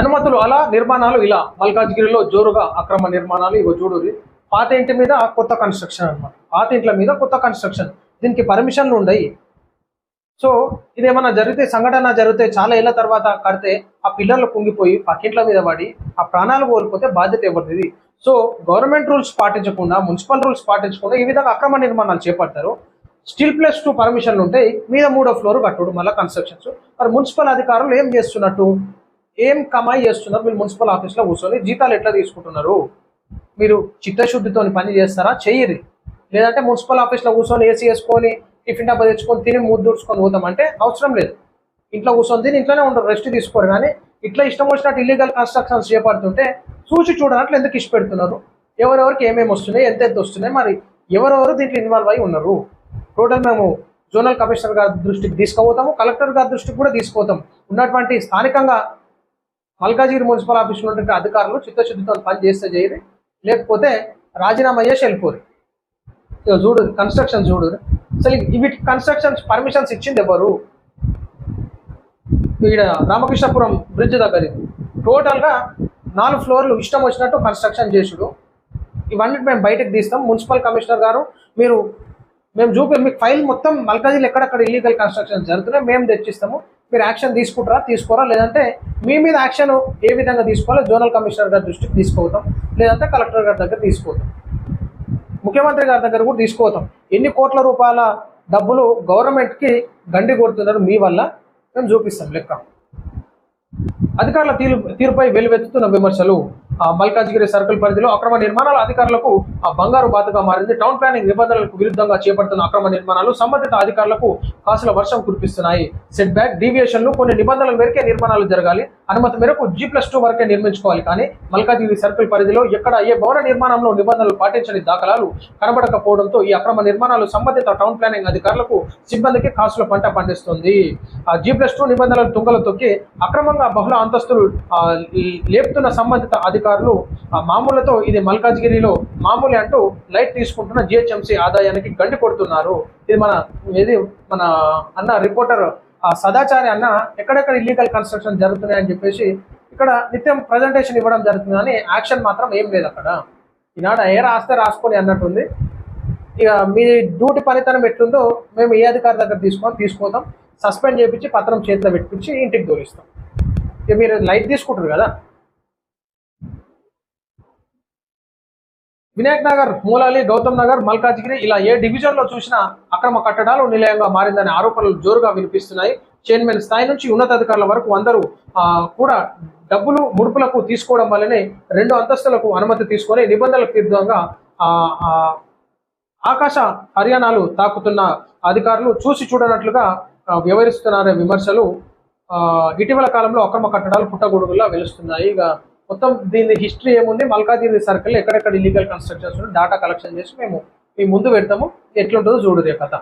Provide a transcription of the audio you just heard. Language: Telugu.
అనుమతులు అలా నిర్మాణాలు ఇలా. మల్కాజ్గిరిలో జోరుగా అక్రమ నిర్మాణాలు ఇవో చూడుది పాత ఇంటి మీద కొత్త కన్స్ట్రక్షన్ అనమాట పాత ఇంట్ల మీద కొత్త కన్స్ట్రక్షన్ దీనికి పర్మిషన్లు ఉండయి. సో ఇదేమన్నా జరిగితే సంఘటన జరిగితే చాలా ఏళ్ళ తర్వాత కడితే ఆ పిల్లర్లు కుంగిపోయి పక్కింట్ల మీద పడి ఆ ప్రాణాలు కోల్పోతే బాధ్యత ఇవ్వదు సో గవర్నమెంట్ రూల్స్ పాటించకుండా మున్సిపల్ రూల్స్ పాటించకుండా ఈ విధంగా అక్రమ నిర్మాణాలు చేపడతారు. స్టిల్ ప్లస్ టూ పర్మిషన్లు ఉంటాయి. మీద మూడో ఫ్లోర్ కట్టుడు మళ్ళీ కన్స్ట్రక్షన్స్ మరి మున్సిపల్ అధికారులు ఏం చేస్తున్నట్టు? ఏం కమాయి చేస్తున్నారు? మీరు మున్సిపల్ ఆఫీస్లో కూర్చొని జీతాలు ఎట్లా తీసుకుంటున్నారు? మీరు చిత్తశుద్ధితో పని చేస్తారా? చెయ్యరు. లేదంటే మున్సిపల్ ఆఫీస్లో కూర్చొని ఏసీ వేసుకొని టిఫిన్ డబ్బా తెచ్చుకొని తిని మూడు పోతామంటే అవసరం లేదు. ఇంట్లో కూర్చొని తిని ఇంట్లోనే ఉండరు రెస్ట్ తీసుకోరు. కానీ ఇట్లా ఇష్టం వచ్చినట్టు ఇల్లీగల్ కన్స్ట్రక్షన్స్ చేపడుతుంటే చూసి చూడనట్లు ఎందుకు ఇష్టపెడుతున్నారు ఎవరెవరికి ఏమేమి వస్తున్నాయి? ఎంత ఎంత వస్తున్నాయి? మరి ఎవరెవరు దీంట్లో ఇన్వాల్వ్ అయి ఉన్నారు? టోటల్ మేము జోనల్ కమిషనర్ గారి దృష్టికి తీసుకుపోతాము కలెక్టర్ గారి దృష్టికి కూడా తీసుకుపోతాం. ఉన్నటువంటి స్థానికంగా మల్కాజిగిరి మున్సిపల్ ఆఫీస్లో ఉన్నటువంటి అధికారులు చిత్తశుద్ధితో పని చేస్తే చేయరు. లేకపోతే రాజీనామా చేసి వెళ్ళిపోరు. ఇక చూడు కన్స్ట్రక్షన్ చూడు. అసలు వీటి కన్స్ట్రక్షన్స్ పర్మిషన్స్ ఇచ్చింది ఎవరు? ఇక్కడ రామకృష్ణపురం బ్రిడ్జ్ దగ్గర. టోటల్గా నాలుగు ఫ్లోర్లు ఇష్టం వచ్చినట్టు కన్స్ట్రక్షన్ చేసుడు. ఇవన్నీ మేము బయటకు తీస్తాం. మున్సిపల్ కమిషనర్ గారు మీరు మేము చూపి మీకు ఫైల్ మొత్తం మల్కాజీలు ఎక్కడెక్కడ ఇల్లీగల్ కన్స్ట్రక్షన్ జరుగుతున్నాయి మేము తెచ్చిస్తాము. మీరు యాక్షన్ తీసుకుంటారా తీసుకోరా? లేదంటే మీ మీద యాక్షన్ ఏ విధంగా తీసుకోవాలో జోనల్ కమిషనర్ గారి దృష్టికి తీసుకుపోతాం లేదంటే కలెక్టర్ గారి దగ్గర తీసుకుపోతాం. ముఖ్యమంత్రి గారి దగ్గర కూడా తీసుకుపోతాం. ఎన్ని కోట్ల రూపాయల డబ్బులు గవర్నమెంట్కి గండి కొడుతున్నారు మీ వల్ల మేము చూపిస్తాం లెక్క. అధికారుల తీరు తీరుపై వెలువెత్తుతున్న విమర్శలు. మల్కాజ్గిరి సర్కిల్ పరిధిలో అక్రమ నిర్మాణాల అధికారులకు బంగారు బాతుగా మారింది. టౌన్ ప్లానింగ్ నిబంధనలకు విరుద్ధంగా చేపడుతున్న అక్రమ నిర్మాణాలు సంబంధిత అధికారులకు కాసుల వర్షం కురిపిస్తున్నాయి. సెట్ బ్యాక్ డీవియేషన్లు కొన్ని నిబంధనల మేరకే నిర్మాణాలు జరగాలి. అనుమతి మేరకు జీ ప్లస్ టూ వరకే నిర్మించుకోవాలి. కానీ మల్కాజిగిరి సర్కిల్ పరిధిలో ఎక్కడ ఏ భవన నిర్మాణంలో నిబంధనలు పాటించని దాఖలాలు కనబడకపోవడంతో ఈ అక్రమ నిర్మాణాలు సంబంధిత టౌన్ ప్లానింగ్ అధికారులకు సిబ్బందికి కాసుల పంట పండిస్తుంది. ఆ జీ ప్లస్ టూ నిబంధనలు తుంగలు తొక్కి అక్రమంగా బహుళ అంతస్తులు లేపుతున్న సంబంధిత అధికారులు మామూలతో ఇది మల్కాజ్గిరిలో మామూలు అంటూ లైట్ తీసుకుంటున్న జిహెచ్ఎంసీ ఆదాయానికి గండి కొడుతున్నారు. ఇది మన ఇది మన అన్న రిపోర్టర్ ఆ సదాచారి అన్న ఎక్కడెక్కడ ఇల్లీగల్ కన్స్ట్రక్షన్ జరుగుతున్నాయని చెప్పేసి ఇక్కడ నిత్యం ప్రజెంటేషన్ ఇవ్వడం జరుగుతుంది కానీ యాక్షన్ మాత్రం ఏం లేదు అక్కడ. ఈనాడు ఏ రాస్తే రాసుకొని అన్నట్టుంది ఇక మీ డ్యూటీ పనితనం ఎట్లుందో మేము ఏ అధికారి దగ్గర తీసుకొని తీసుకుపోతాం. సస్పెండ్ చేయించి పత్రం చేతిలో పెట్టించి ఇంటికి దూరిస్తాం ఇక మీరు లైట్ తీసుకుంటారు కదా? వినాయక్ నగర్ మూలాలి గౌతమ్ నగర్ మల్కాజ్గిరి ఇలా ఏ డివిజన్లో చూసినా అక్రమ కట్టడాలు నిలయంగా మారిందనే ఆరోపణలు జోరుగా వినిపిస్తున్నాయి. చైర్మన్ స్థాయి నుంచి ఉన్నతాధికారుల వరకు అందరూ కూడా డబ్బులు ముడుపులకు తీసుకోవడం వల్లనే రెండు అంతస్తులకు అనుమతి తీసుకొని నిబంధనలకు విరుద్ధంగా ఆకాశ హర్యానాలు తాకుతున్న అధికారులు చూసి చూడనట్లుగా వ్యవహరిస్తున్నారనే విమర్శలు ఇటీవల కాలంలో అక్రమ కట్టడాలు పుట్టగొడుగులా వెలుస్తున్నాయి. ఇక మొత్తం దీని హిస్టరీ ఏముంది? మల్కాజిగిరి సర్కిల్ ఎక్కడెక్కడ ఇల్లీగల్ కన్స్ట్రక్షన్స్ డాటా కలెక్షన్ చేసి మేము మీ ముందు పెడతాము. ఎట్లుంటుందో చూడదే కథ.